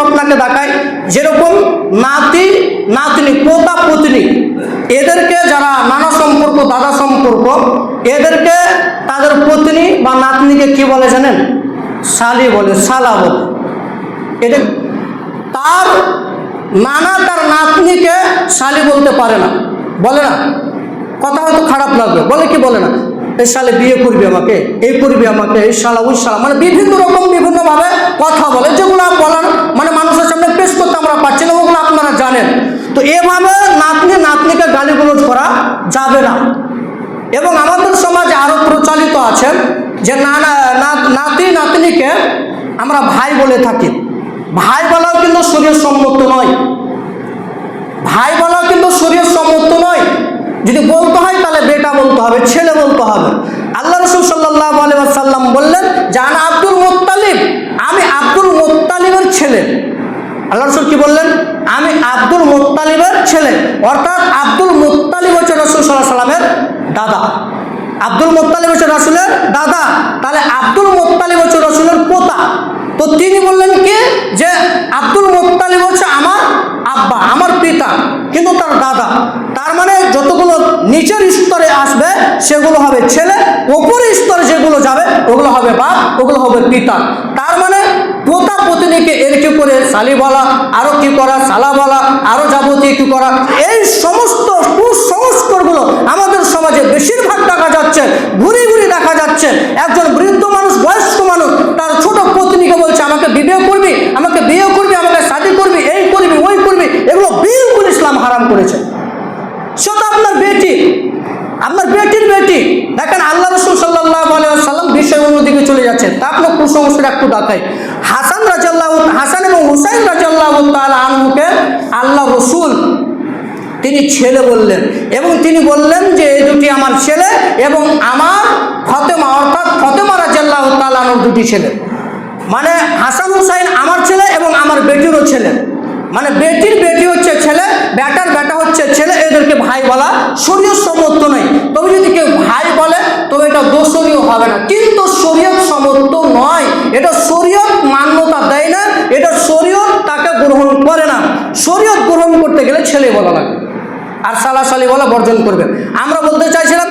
আপনাকে দেখাই যেরকম নাতি, নাতনি, পোতা পুতনি, এদেরকে যারা নানা সম্পর্ক, দাদা সম্পর্ক, এদেরকে তাদের পত্নী বা নাতনিকে কি বলে জানেন? শালি বলে, শালা বলে। এটা তার নানা, তার নাতনিকে শালি বলতে পারে না। বলে না। কথা হয়তো খারাপ লাগবে। বলে কি বলে না? এই সালে বিয়ে করবি আমাকে, এই করবি আমাকে, এই শালা, ওই শালা। মানে বিভিন্ন রকম, বিভিন্নভাবে তো এভাবে নাতনি নাতনিকে গালিগুলোজ করা যাবে না। এবং আমাদের সমাজে আরও প্রচলিত আছে যে না- নাতি নাতনিকে আমরা ভাই বলে থাকি। ভাই বলাও কিন্তু শরীর সম্মত নয়। ভাই বলাও কিন্তু শরীর সম্মত নয়। যদি বলতে হয় তাহলে বেটা বলতে হবে, ছেলে বলতে হবে। আল্লাহ রসুল আলাইসাল্লাম বললেন জান আব্দুল মোত্তালিব, আমি আব্দুল মোত্তালিবের ছেলে। আল্লাহ রসুল কি বললেন? আমি আব্দুল মোত্তালিবের ছেলে। অর্থাৎ আব্দুল মোত্তালিব হচ্ছে রসুল সাল্লাহ সাল্লামের দাদা। আব্দুল মোত্তালিব হচ্ছে রসুলের দাদা। তাহলে আব্দুল মোত্তালিব হচ্ছে রসুলের পোতা। তো তিনি বললেন কি? যে আব্দুল মোত্তালিব হচ্ছে আমার আব্বা, আমার পিতা, কিন্তু তার দাদা। তার মানে যতগুলো নিচের স্তরে আসবে, সেগুলো হবে ছেলে, ওপরের স্তরে যেগুলো যাবে, ওগুলো হবে বাপ, ওগুলো হবে পিতা। তার মানে শালি বলা আরও কি করা, শালা বলা আরও যাবতীয় কি করা। এই সমস্ত কুসংস্কারগুলো আমাদের সমাজে বেশিরভাগ দেখা যাচ্ছে, ঘুরি ঘুরি দেখা যাচ্ছে। একজন বৃদ্ধ মানুষ, বয়স্ক মানুষ, তার ছোট পত্নীকে বলছে, আমাকে বিবাহ করবি, আমাকে বিয়ে করবি, আমাকে শাদি করবি, এই করবি, ওই করবি, এগুলো বিলকুল ইসলাম হারাম করেছে। সে তো আপনার বেটি, আপনার বেটির বেটি। কুসংস্কার একটু দেখাই হাসান রাজাল্লাহ হাসান এবং হুসাইন রাজাল্লাহ তাআলা আনহুকে আল্লাহ রসুল তিনি ছেলে বললেন এবং তিনি বললেন যে, এই দুটি আমার ছেলে এবং আমার ফতেমা, অর্থাৎ ফতেমা রাজাল্লাহ তালানোর দুটি ছেলে। মানে হাসান হুসাইন আমার ছেলে এবং আমার বেটিরও ছেলে। মানে বেটির বেটি হচ্ছে ছেলে মান্যতা দেয় না, এটা শরীয়ত তাকে গ্রহণ করে না। শরীয়ত গ্রহণ করতে গেলে ছেলে বলা লাগে। আর সালা সালি বলা বর্জন করবেন আমরা বলতে চাইছিলাম